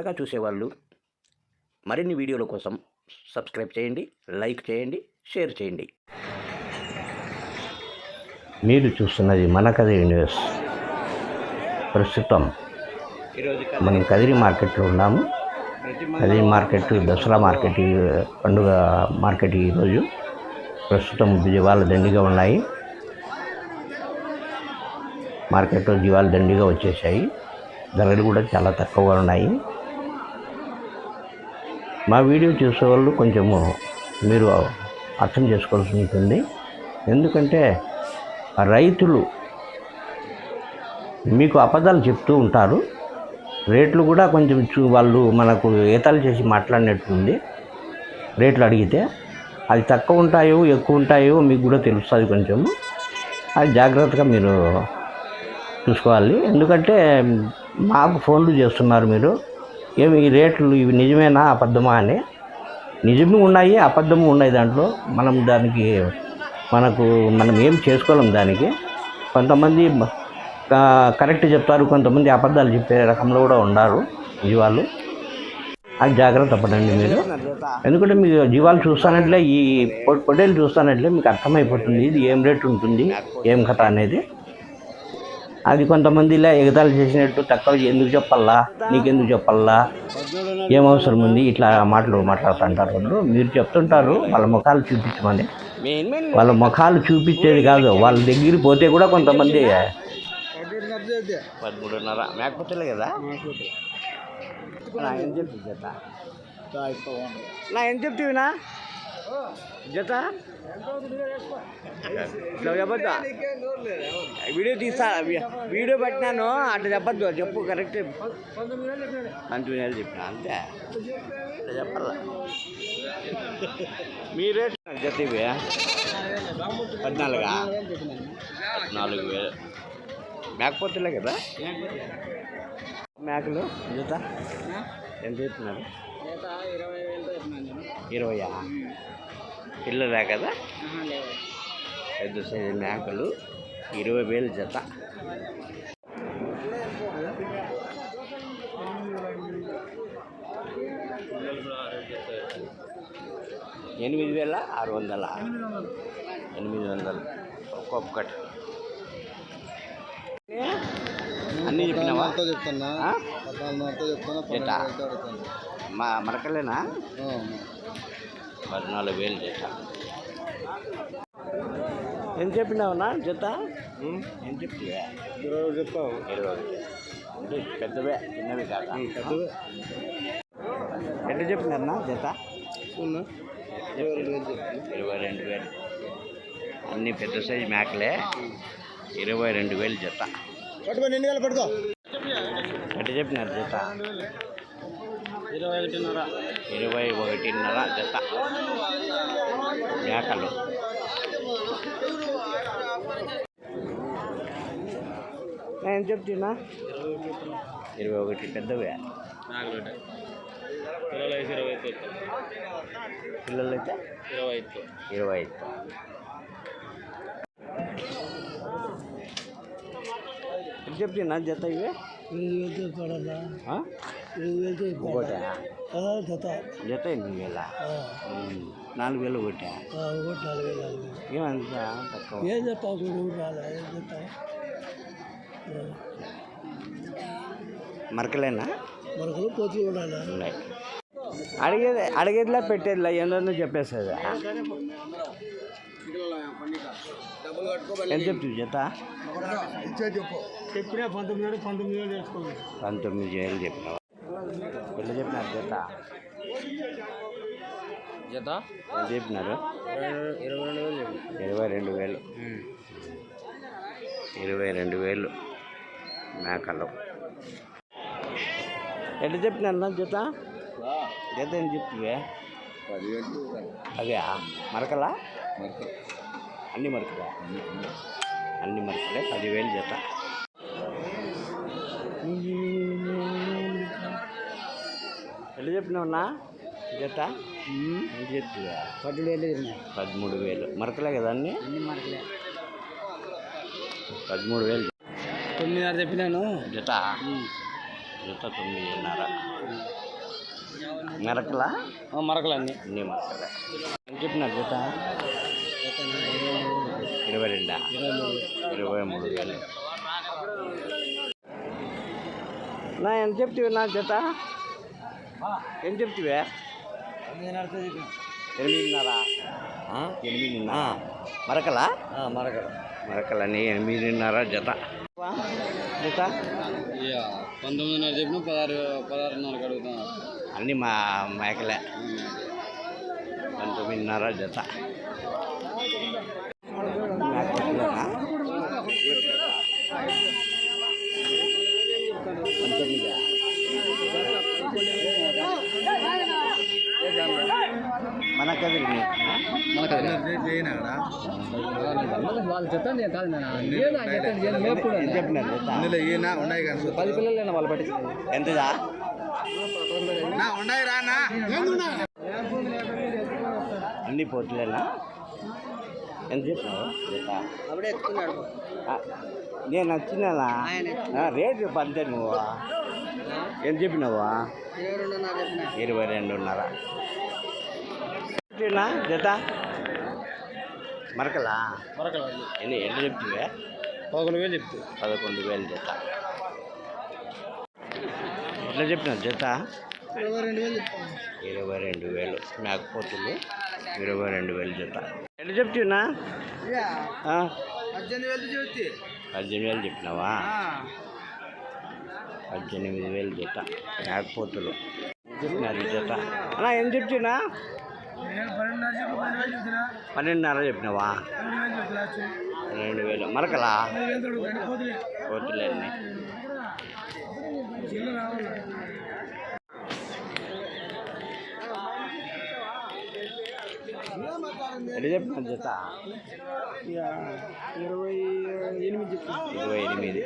కొత్తగా చూసేవాళ్ళు. మరిన్ని వీడియోల కోసం సబ్స్క్రైబ్ చేయండి లైక్ చేయండి షేర్ చేయండి. మీరు చూస్తున్నది మన కదిరి న్యూస్ ప్రస్తుతం మనం కదిరి మార్కెట్లో ఉన్నాము. కదిరి మార్కెట్ దసరా మార్కెట్ పండుగ మార్కెట్ ఈరోజు ప్రస్తుతం జీవాలు దండిగా ఉన్నాయి. మార్కెట్లో జీవాలు దండిగా వచ్చేసాయి. ధరలు కూడా చాలా తక్కువగా ఉన్నాయి. మా వీడియో చూసేవాళ్ళు కొంచెము మీరు అర్థం చేసుకోవాల్సి ఉంటుంది ఎందుకంటే రైతులు మీకు అబద్ధాలు చెప్తూ ఉంటారు. రేట్లు కూడా కొంచెం చూ వాళ్ళు మనకు ఏతాలు చేసి మాట్లాడినట్టుంది రేట్లు అడిగితే అది తక్కువ ఉంటాయో ఎక్కువ ఉంటాయో మీకు కూడా తెలుస్తుంది కొంచెము అది జాగ్రత్తగా మీరు చూసుకోవాలి. ఎందుకంటే మాకు ఫోన్లు చేస్తున్నారు మీరు. ఏమి ఈ రేట్లు ఇవి నిజమేనా అబద్ధమా అని. నిజము ఉన్నాయి అబద్ధము ఉన్నాయి దాంట్లో. మనం దానికి మనకు మనం ఏం చేసుకోలేం దానికి. కొంతమంది కరెక్ట్ చెప్తారు కొంతమంది అబద్ధాలు చెప్పే రకంలో కూడా ఉన్నారు జీవాలు. అది జాగ్రత్త పడండి మీరు. ఎందుకంటే మీరు జీవాలు చూస్తానట్లే ఈ పొ- పొట్టేలు మీకు అర్థమైపోతుంది ఇది ఏం రేట్ ఉంటుంది ఏం కథ అనేది. అది కొంతమంది ఇలా ఎగతాళి చేసినట్టు తక్కువ ఎందుకు చెప్పాలా? నీకెందుకు చెప్పాలా? ఏం అవసరం ఉంది? ఇట్లా మాటలు మాట్లాడుతుంటారు వాళ్ళు. మీరు చెప్తుంటారు వాళ్ళ ముఖాలు చూపించమని. వాళ్ళ ముఖాలు చూపించేది కాదు. వాళ్ళ దగ్గరికి పోతే కూడా కొంతమంది పదమూడున్నర. మేకపోతలే కదా? నా ఏం చెప్తుంది జత నా ఏం చెప్తావునా జత? ఇట్లా చెప్పద్దా? వీడియో తీస్తా వీడియో పెట్టినాను అట్లా చెప్పద్దు చెప్పు కరెక్ట్ పంతొమ్మిది నెలలు చెప్పిన అంతే. ఇట్లా చెప్పాలా మీ రేట్ జత ఇవి? పద్నాలుగా? నాలుగు వేలు. మేకపోతులే కదా? మేకలు జత? ఎంత చెప్తున్నారు ఇరవయా? పిల్లలే కదా? పెద్ద సైజు మేకలు ఇరవై వేలు జత. ఎనిమిది వేల ఆరు వందల? ఎనిమిది వందలు. ఒక్కొక్కటి అన్నీ చెప్పినావా? చెప్తున్నా. మా మరకలేనా? పద్నాలుగు వేలు జత ఎంత చెప్పినావునా? జత? ఎంత చెప్తివా ఇరవై చెప్తావు ఇరవై. అంటే పెద్దవే చిన్నవి కాక. పెద్దవే. ఎంత చెప్పినారన్నా జత? ఉన్నా ఇరవై రెండు వేలు చెప్తున్నా ఇరవై రెండు వేలు. అన్ని పెద్ద సైజు మేకలే ఇరవై రెండు వేలు జత. పట్టుకో ఎన్ని వేలు పట్టుకో. ఎంత చెప్పినారు జత? ఇరవై ఒకటిన్నర. ఇరవై ఒకటిన్నర జత. మేకలు. నేను చెప్తున్నా. ఇరవై ఒకటి పెద్దవే. పిల్లలు అయితే ఇరవై అయితే ఇరవై అయితే ఇరవై ఐదు చెప్తున్నా జత ఇవి. ఆ? ఒకటా జత ఎనిమిది వేల? ఉమ్. నాలుగు వేలు ఒకటా. ఏమంత తక్కువ? ఏం చెప్తావు చూడు రాలే ఏం చెప్తావు మరకలేనా? మనకు పోతూ ఉండాలి ఉన్నాయి. అడిగేది అడిగేదిలా పెట్టేదిలా ఏందో చెప్పేస్తుంది ఎంత చెప్తుంది జత? ఇచ్చే చెప్పు. చెప్పినా పంతొమ్మిది వేలు వేలు పంతొమ్మిది వేలు చెప్పినావా? ఎట్లా చెప్పినారు జత? జత? చెప్పినారు? ఇరవై రెండు వేలు. ఇరవై రెండు వేలు. ఇరవై రెండు వేలు మేకలు ఎట్లా చెప్పినారు జత? జత ఏం చెప్తివే? పదివేలు అవే మరకలా? అన్ని మరకలే? అన్ని మరకలే పదివేలు జత. ఎట్లా చెప్పినావునా జత పదివేలు తిరిగినాయి పదమూడు వేలు. మరకలే కదా అన్ని? అన్ని మనకులే పదమూడు వేలు. తొమ్మిదిన్నర చెప్పినాను. జత జత తొమ్మిదిన్నర. మెరకలా? మరకలన్నీ అన్నీ. మరకలే. ఎంత చెప్పినారు జత ఇరవై రెండా? ఇరవై మూడు. వేలు. నా ఎంత చెప్తివి నా జత ఎంత చెప్తివే? ఎనిమిదిన్నర? ఎనిమిదిన్నర? మరకలా? మరకల. మరకలని ఎనిమిదిన్నర జత. జత? పంతొమ్మిదిన్నర చెప్పిన పదహారు పదహారున్నరకు అడుగుతాను అన్నీ మా మేకలే పంతొమ్మిదిన్నర జత. వాళ్ళు చెప్తాను నేను ఉన్నాయి కానీ పది పిల్లలు వాళ్ళు పట్టించి ఎంతదా? నా ఉన్నాయి రానా అన్ని. పోతులేనా ఎంత చెప్పినావు? అప్పుడే ఎత్తుకున్నాడు. నేను నచ్చినానా? ఆ, రేటు పంతే నువ్వు. ఎంత చెప్పినావా? ఇరవై రెండున్నర జత మరకలా? మరకల ఎన్ని ఎన్ని పదకొండు వేలు చెప్తే. పదకొండు వేలు జత ఎట్లా చెప్పిన జత? ఇరవై రెండు వేలు చెప్తాను. ఇరవై రెండు వేలు. జత. ఎట్లా చెప్తున్నా? పద్దెనిమిది వేలు చెప్తే. పద్దెనిమిది వేలు చెప్పినావా? పద్దెనిమిది వేలు జత. మేకపోతులు చెప్పినారు జత? అన్నా ఏం చెప్తున్నా? నేను పన్నెండున్నర చెప్పినావా? రెండు వేలు మరకలా? కోతులన్నీ చిల్లు రావాలి. ఎట్లా చెప్పిన జత? ఇరవై ఎనిమిది ఇరవై ఎనిమిది.